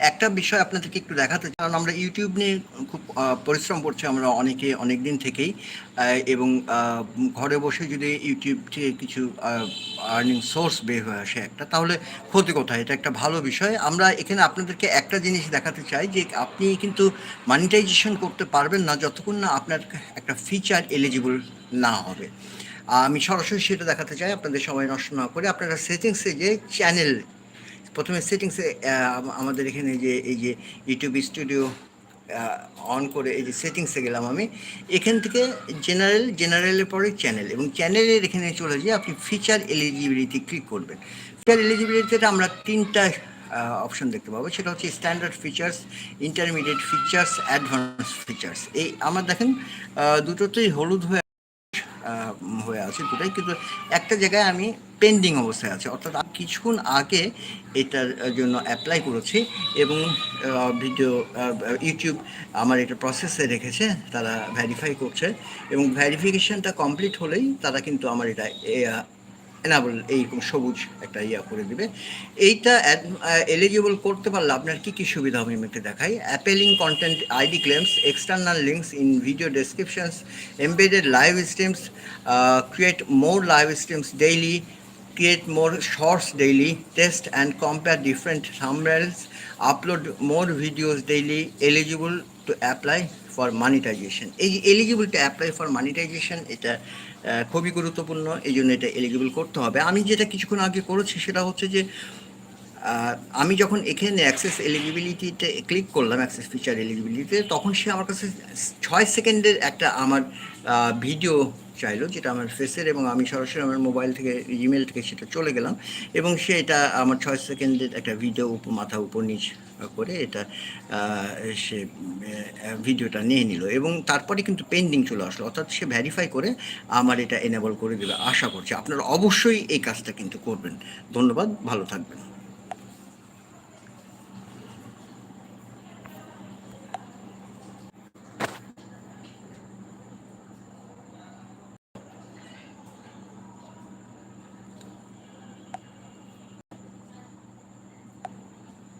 একটা বিষয় আপনাদেরকে একটু দেখাতে চাই, কারণ আমরা ইউটিউব নিয়ে খুব পরিশ্রম করছি আমরা অনেকে অনেক দিন থেকেই এবং ঘরে বসে যদি ইউটিউব থেকে কিছু আর্নিং সোর্স বের হয়ে আসে একটা তাহলে ক্ষতি কোথায়? এটা একটা ভালো বিষয়। আমরা এখানে আপনাদেরকে একটা জিনিস দেখাতে চাই যে আপনি কিন্তু মানিটাইজেশন করতে পারবেন না যতক্ষণ না আপনার একটা ফিচার এলিজিবল না হবে। আমি সরাসরি সেটা দেখাতে চাই আপনাদের সময় নষ্ট না করে আপনারা সেটিংসে যে চ্যানেল প্রথমে সেটিংসে আমাদের এখানে যে, এই যে ইউটিউব স্টুডিও অন করে এই যে সেটিংসে গেলাম আমি, এখান থেকে জেনারেল জেনারেলের পরে চ্যানেল এবং চ্যানেলের এখানে চলে গিয়ে আপনি ফিচার এলিজিবিলিটি ক্লিক করবেন। ফিচার এলিজিবিলিটিতে আমরা তিনটা অপশন দেখতে পাবো। সেটা হচ্ছে standard features intermediate features advance features এই, আমার দেখেন দুটোতেই হলুদ হয়ে হয়ে আছে দুটাই কিন্তু একটা জায়গায় আমি পেন্ডিং অবস্থায় আছে। অর্থাৎ কিছুক্ষণ আগে এটার জন্য অ্যাপ্লাই করেছি এবং ভিডিও ইউটিউব আমার এটা প্রসেসে রেখেছে, তারা ভ্যারিফাই করছে এবং ভ্যারিফিকেশানটা কমপ্লিট হলেই তারা কিন্তু আমার এটা এনাবল এইরকম সবুজ একটা ইয়া করে দিবে। এইটা এলিজিবল করতে পারলে আপনার কী কী সুবিধা হবে আমি দেখাই। Appealing content ID claims external links in video descriptions embedded live streams create more live streams daily create more shorts daily, test and compare different thumbnails, upload more videos daily, eligible to apply for monetization. এই eligible to apply for monetization এটা খুবই গুরুত্বপূর্ণ এই জন্য এটা eligible করতে হবে আমি যেটা কিছুক্ষণ আগে করেছি সেটা হচ্ছে যে আমি যখন এখানে অ্যাক্সেস এলিজিবিলিটিতে ক্লিক করলাম অ্যাক্সেস ফিচার এলিজিবিলিটিতে তখন সে আমার কাছে ছয় সেকেন্ডের একটা আমার ভিডিও চাইলো, যেটা আমার ফেসের এবং আমি সরাসরি আমার মোবাইল থেকে ইমেল থেকে সেটা চলে গেলাম এবং সে এটা আমার ছয় সেকেন্ডের একটা ভিডিও উপর মাথা উপর নিচ করে এটা সে ভিডিওটা নিয়ে নিল এবং তারপরে কিন্তু পেন্ডিং চলে আসলো। অর্থাৎ সে ভ্যারিফাই করে আমার এটা এনেবল করে দেবে। আশা করছি আপনারা অবশ্যই এই কাজটা কিন্তু করবেন। ধন্যবাদ, ভালো থাকবেন।